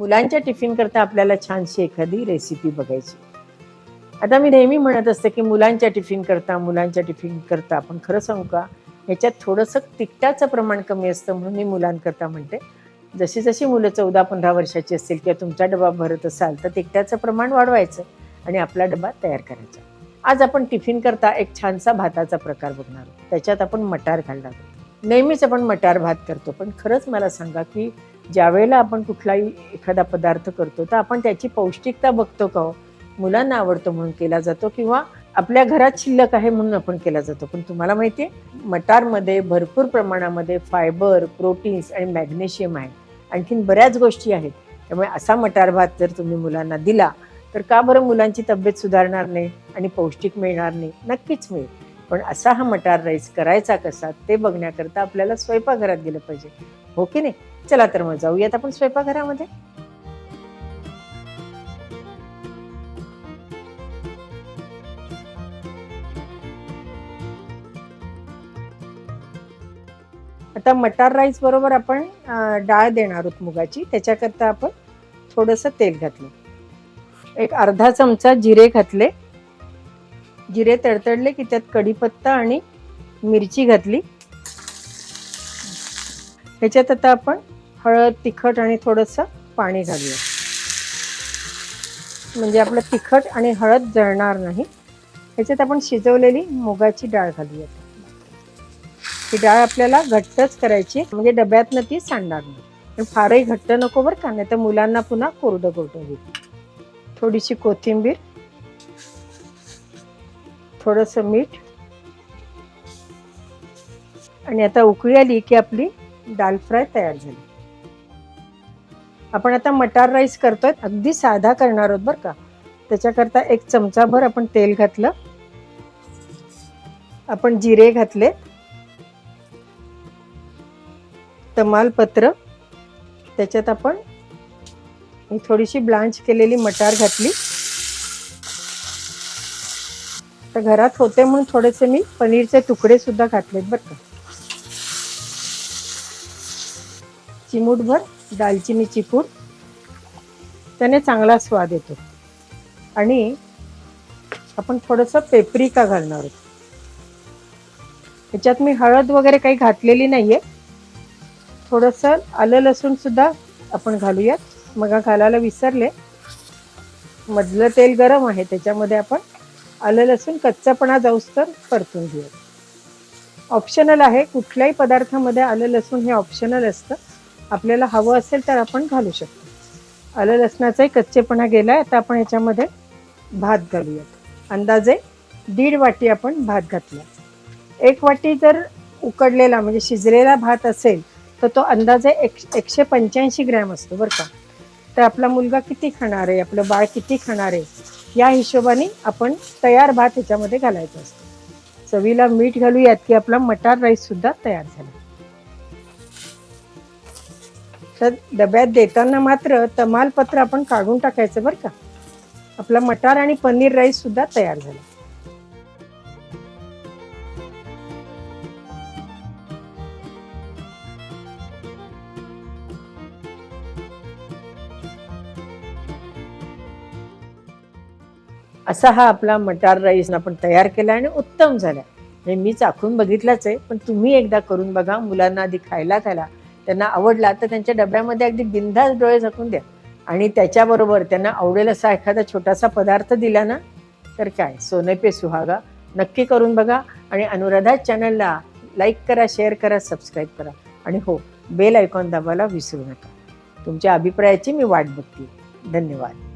मुलांच्या टिफिन करता आपल्याला छानशी एखादी रेसिपी बघायची. आता मी नेहमी म्हणत असते की मुलांच्या टिफिन करता मुलांच्या टिफिन करता. आपण खरं सांगू का? ह्याच्यात थोडंसं तिखटाचं प्रमाण कमी असतं म्हणून मी मुलांकरता म्हणते. जशी जशी मुलं चौदा पंधरा वर्षाची असतील किंवा तुमचा डबा भरत असाल तर तिखटाचं प्रमाण वाढवायचं आणि आपला डबा तयार करायचा. आज आपण टिफिन करता एक छानसा भाताचा प्रकार बघणार आहोत. त्याच्यात आपण मटार घालणार आहोत. नेहमीच आपण मटार भात करतो पण खरंच मला सांगा की ज्यावेळेला आपण कुठलाही एखादा पदार्थ करतो तर आपण त्याची पौष्टिकता बघतो का हो? मुलांना आवडतो म्हणून केला जातो किंवा आपल्या घरात शिल्लक आहे म्हणून आपण केला जातो? पण तुम्हाला माहिती आहे मटारमध्ये भरपूर प्रमाणामध्ये फायबर प्रोटीन्स आणि मॅग्नेशियम आहे. आणखीन बऱ्याच गोष्टी आहेत. त्यामुळे असा मटार भात जर तुम्ही मुलांना दिला तर का बरं मुलांची तब्येत सुधारणार नाही आणि पौष्टिक मिळणार नाही? नक्कीच मिळेल. पण असा हा मटार राईस करायचा कसा ते बघण्याकरता आपल्याला स्वयंपाकघरात गेलं पाहिजे. हो की नाही? चला तर मग जाऊयात आपण स्वयंपाकघरामध्ये. आता मटार राईस बरोबर आपण डाळ देणार आहोत मुगाची. त्याच्याकरता आपण थोडंसं तेल घातलं. एक अर्धा चमचा जिरे घातले. जिरे तडतडले की त्यात कढीपत्ता आणि मिरची घातली. ह्याच्यात आता आपण हळद तिखट आणि थोडंसं पाणी घालूया. म्हणजे आपलं तिखट आणि हळद जळणार नाही. ह्याच्यात आपण शिजवलेली मुगाची डाळ घालूया. ही डाळ आपल्याला घट्टच करायची म्हणजे डब्यातनं ती सांडणार नाही. पण फारही घट्ट नको बरं का नाही तर मुलांना पुन्हा कोरडं कोरडं होईल. थोडीशी कोथिंबीर थोडंसं मीठ. आणि आता उकळी आली की आपली दाल फ्राय तयार झाली. आपण आता मटार राईस करतोय. अगदी साधा करणार आहोत बरं का. त्याच्याकरता एक चमचाभर आपण तेल घातलं. आपण जिरे घातले. तमालपत्र. त्याच्यात आपण ही थोडीशी ब्लांच केलेली मटार घातली. तर घरात होते म्हणून थोडेसे मी पनीरचे तुकडे सुद्धा घातलेत बरं का. चिमूटभर दालचिनीची पूड त्याने चांगला स्वाद येतो. आणि आपण थोडंसं पेपरिका घालणार आहोत. त्याच्यात मी हळद वगैरे काही घातलेली नाहीये. थोडंसं आलं लसूण सुद्धा आपण घालूयात. मग घालायला विसरले. मधलं तेल गरम आहे त्याच्यामध्ये आपण आलं लसूण कच्चापणा जाऊस तर परतून घेऊ. ऑप्शनल आहे कुठल्याही पदार्थामध्ये आलं लसूण हे ऑप्शनल असतं. आपल्याला हवं असेल तर आपण घालू शकतो. आलं लसणाचाही कच्चेपणा गेला आहे आता आपण याच्यामध्ये भात घालूयात. अंदाजे दीड वाटी आपण भात घातला. एक वाटी जर उकडलेला म्हणजे शिजलेला भात असेल तर तो अंदाजे एक एकशे पंच्याऐंशी ग्रॅम असतो बरं का. तर आपला मुलगा किती खाणार आहे? आपलं बाळ किती खाणार आहे? या हिशोबाने आपण तयार भात ह्याच्यामध्ये घालायचा असतो. चवीला मीठ घालूयात की आपला मटार राईस सुद्धा तयार झाला. तर डब्यात देताना मात्र तमालपत्र आपण काढून टाकायचं बरं का. आपला मटार आणि पनीर राईस सुद्धा तयार झाला. असा हा आपला मटार राईस आपण तयार केला आणि उत्तम झाला. हे मी चाखून बघितलाच आहे पण तुम्ही एकदा करून बघा मुलांना आधी खायला खायला त्यांना आवडला तर त्यांच्या डब्यामध्ये अगदी बिंदास डोळे झाकून द्या. आणि त्याच्याबरोबर त्यांना आवडेल असा एखादा छोटासा पदार्थ दिला ना तर काय? सोने पे सुहागा. नक्की करून बघा आणि अनुराधा चॅनलला लाईक करा शेअर करा सबस्क्राईब करा. आणि हो बेल आयकॉन दाबायला विसरू नका. तुमच्या अभिप्रायाची मी वाट बघते. धन्यवाद.